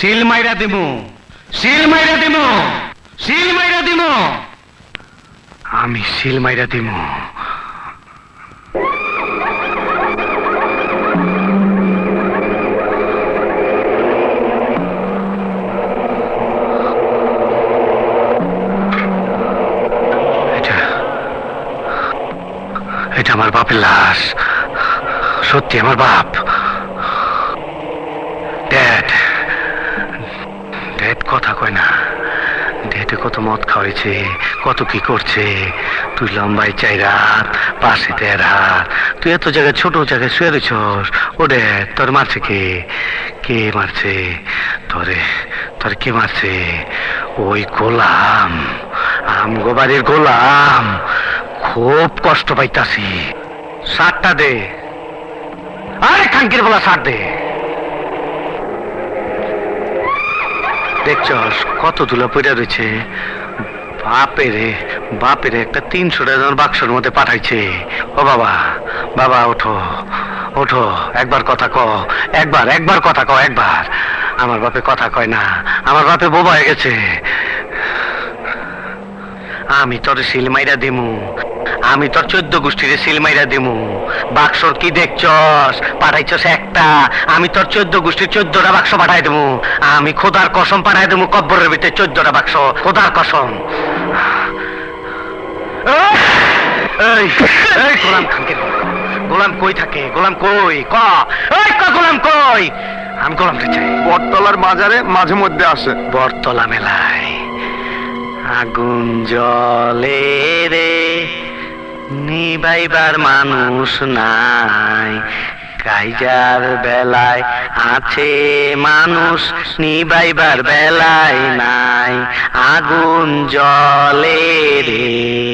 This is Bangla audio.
শিল মাইরা দিমু। শিল মাইরা দিমু। শিল মাইরা দিমু। আমি শিল মাইরা দিমু। এটা আমার বাপের লাশ। সত্যি আমার বাপ। ড্যাড কথা কয় না। ড্যাডে কত মদ খাওয়াইছে, কত কি করছে। তুই লম্বাই চাই রাত, পাশে দেড় তুই এত জায়গায় ছোট জায়গায় শুয়ে রয়েছস ও ড্যাড তোর মারছে কে? কে মারছে? তোরে, তোর কে মারছে? ওই গোলাম আম বাড়ির গোলাম। খুব কষ্ট পাইতাছি। সারটা দে। আরে খাঙ্কির বলা সার দে। দেখছস কত ধুলা পড়ে রয়েছে। বাপেরে বাপেরে একটা তিনশো টাকার বাক্সের মধ্যে পাঠাইছে। ও বাবা বাবা, ওঠো ওঠো, একবার কথা ক একবার একবার কথা ক একবার। আমার বাপে কথা কয় না, আমার বাপে বোবা হয়ে গেছে। আমি তোর সিলমাইরা দিমু। আমি তোর চোদ্দ গোষ্ঠীরে সিলমাইরা দিমু। বাক্সর কি দেখছস? পাঠাইছস একটা। আমি তোর চোদ্দ গোষ্ঠীর চোদ্দটা বাক্স পাঠাই দেবো আমি খোদার কসম পাঠাই দেবো কব্বরের ভিতরে চোদ্দটা বাক্স। খোদার কসম। গোলাম খানকে গোলাম কই থাকে? গোলাম কই? ক? এই ক গোলাম কই? আমি গোলামটা চাই। বটতলার বাজারে মাঝে মধ্যে আসে। বটতলা মেলায় আগুন জলে নিবাইবার মানুষ নাই। কাইজার বেলায় আছে মানুষ নিবাইবার বেলায় নাই। আগুন জলে রে।